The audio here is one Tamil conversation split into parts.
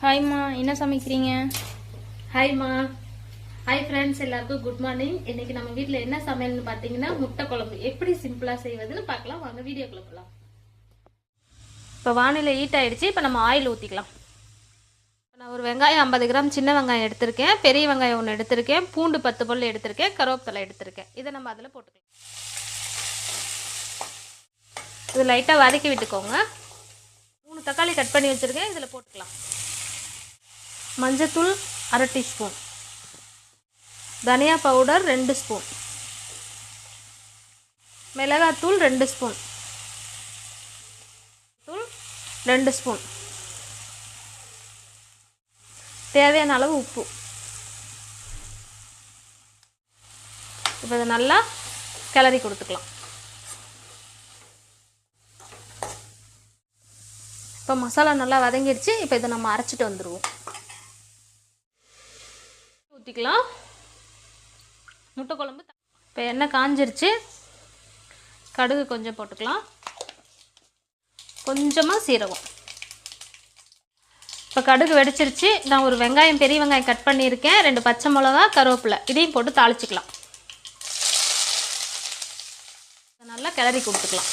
ஹாய்மா என்ன சமைக்கிறீங்க? ஹாய்மா ஹாய் ஃப்ரெண்ட்ஸ் எல்லாருக்கும் குட் மார்னிங் இன்னைக்கு நம்ம வீட்ல என்ன சமையல்னு பாத்தீங்கன்னா முட்டை குழம்பு. எப்படி சிம்பிளா செய்வதுன்னு பார்க்கலாம் வாங்க வீடியோக்குள்ள போலாம். இப்போ வானிலை ஹீட் ஆயிடுச்சு. இப்போ நம்ம ஆயில் ஊற்றிக்கலாம் நான் ஒரு வெங்காயம் ஐம்பது கிராம் சின்ன வெங்காயம் எடுத்திருக்கேன். பெரிய வெங்காயம் ஒன்று எடுத்திருக்கேன். பூண்டு பத்து பல் எடுத்திருக்கேன். கருவேப்பிலை எடுத்திருக்கேன். இதை நம்ம அதில் போட்டுக்கலாம். இது லைட்டாக வதக்கி விட்டுக்கோங்க. மூணு தக்காளி கட் பண்ணி வச்சுருக்கேன். இதில் போட்டுக்கலாம். மஞ்சத்தூள் அரை டீஸ்பூன். தனியா பவுடர் ரெண்டு ஸ்பூன். மிளகாத்தூள் ரெண்டு ஸ்பூன். தூள் ரெண்டு ஸ்பூன். தேவையான அளவு உப்பு. இப்போ இதை நல்லா கிளறி கொடுத்துக்கலாம். இப்போ மசாலா நல்லா வதங்கிடுச்சு இப்போ இதை நம்ம அரைச்சிட்டு வந்துடுவோம் ஊற்றிக்கலாம் முட்டை குழம்பு இப்போ எண்ணெய் காஞ்சிருச்சு. கடுகு கொஞ்சம் போட்டுக்கலாம். கொஞ்சமாக சீரகம். இப்போ கடுகு வெடிச்சிருச்சு. நான் ஒரு வெங்காயம் பெரிய வெங்காயம் கட் பண்ணியிருக்கேன். ரெண்டு பச்சை மிளகா கருவேப்பிலை. இதையும் போட்டு தாளிச்சிக்கலாம். நல்லா கிளறி கொடுத்துக்கலாம்.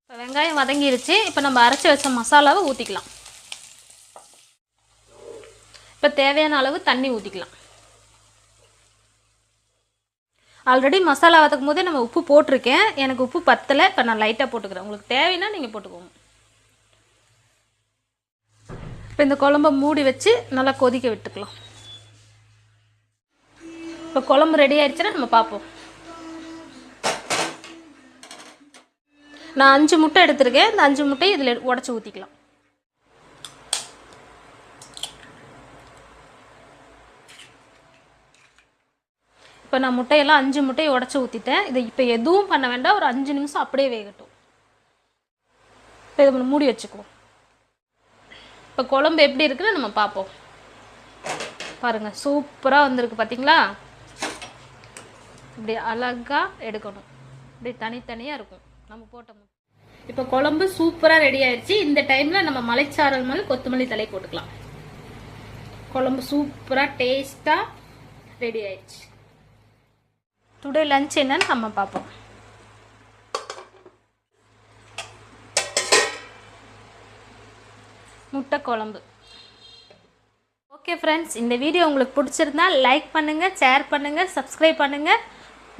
இப்போ வெங்காயம் வதங்கிருச்சு. இப்போ நம்ம அரைச்சி வச்ச மசாலாவை ஊற்றிக்கலாம் இப்போ தேவையான அளவு தண்ணி ஊற்றிக்கலாம் ஆல்ரெடி மசாலா வதக்கும் போதே நம்ம உப்பு போட்டிருக்கேன். எனக்கு உப்பு பத்தலை. இப்போ நான் லைட்டாக போட்டுக்கிறேன். உங்களுக்கு தேவைன்னா நீங்கள் போட்டுக்கோங்க. இப்போ இந்த குழம்ப மூடி வச்சு நல்லா கொதிக்க விட்டுக்கலாம். இப்போ குழம்பு ரெடி ஆயிடுச்சுன்னா நம்ம பார்ப்போம். நான் அஞ்சு முட்டை எடுத்திருக்கேன். இந்த அஞ்சு முட்டையை இதில் உடச்சி ஊற்றிக்கலாம் இப்போ நான் முட்டையெல்லாம் அஞ்சு முட்டையை உடச்சி ஊற்றிட்டேன் இதை இப்போ எதுவும் பண்ண வேண்டாம். ஒரு அஞ்சு நிமிஷம் அப்படியே வேகட்டும். இப்போ இதை மூடி வச்சுக்குவோம். இப்போ குழம்பு எப்படி இருக்குன்னு நம்ம பார்ப்போம். பாருங்கள் சூப்பராக வந்திருக்கு பார்த்தீங்களா இப்படி அழகாக எடுக்கணும். இப்படி தனித்தனியாக இருக்கும். நம்ம போட்ட இப்போ குழம்பு சூப்பராக ரெடி ஆயிடுச்சு இந்த டைமில் நம்ம மலைச்சாரல் மேலே கொத்தமல்லி தலை போட்டுக்கலாம். குழம்பு சூப்பராக டேஸ்ட்டாக ரெடி ஆயிடுச்சு டுடே லஞ்ச் என்னன்னு நம்ம பார்ப்போம். முட்டை குழம்பு. ஓகே ஃப்ரெண்ட்ஸ் இந்த வீடியோ உங்களுக்கு பிடிச்சிருந்தா லைக் பண்ணுங்கள் ஷேர் பண்ணுங்கள் சப்ஸ்கிரைப் பண்ணுங்கள்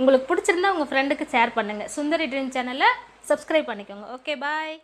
உங்களுக்கு பிடிச்சிருந்தா உங்கள் ஃப்ரெண்டுக்கு ஷேர் பண்ணுங்கள் சுந்தரி ட்ரீம் சேனலை சப்ஸ்கிரைப் பண்ணிக்கோங்க. Okay bye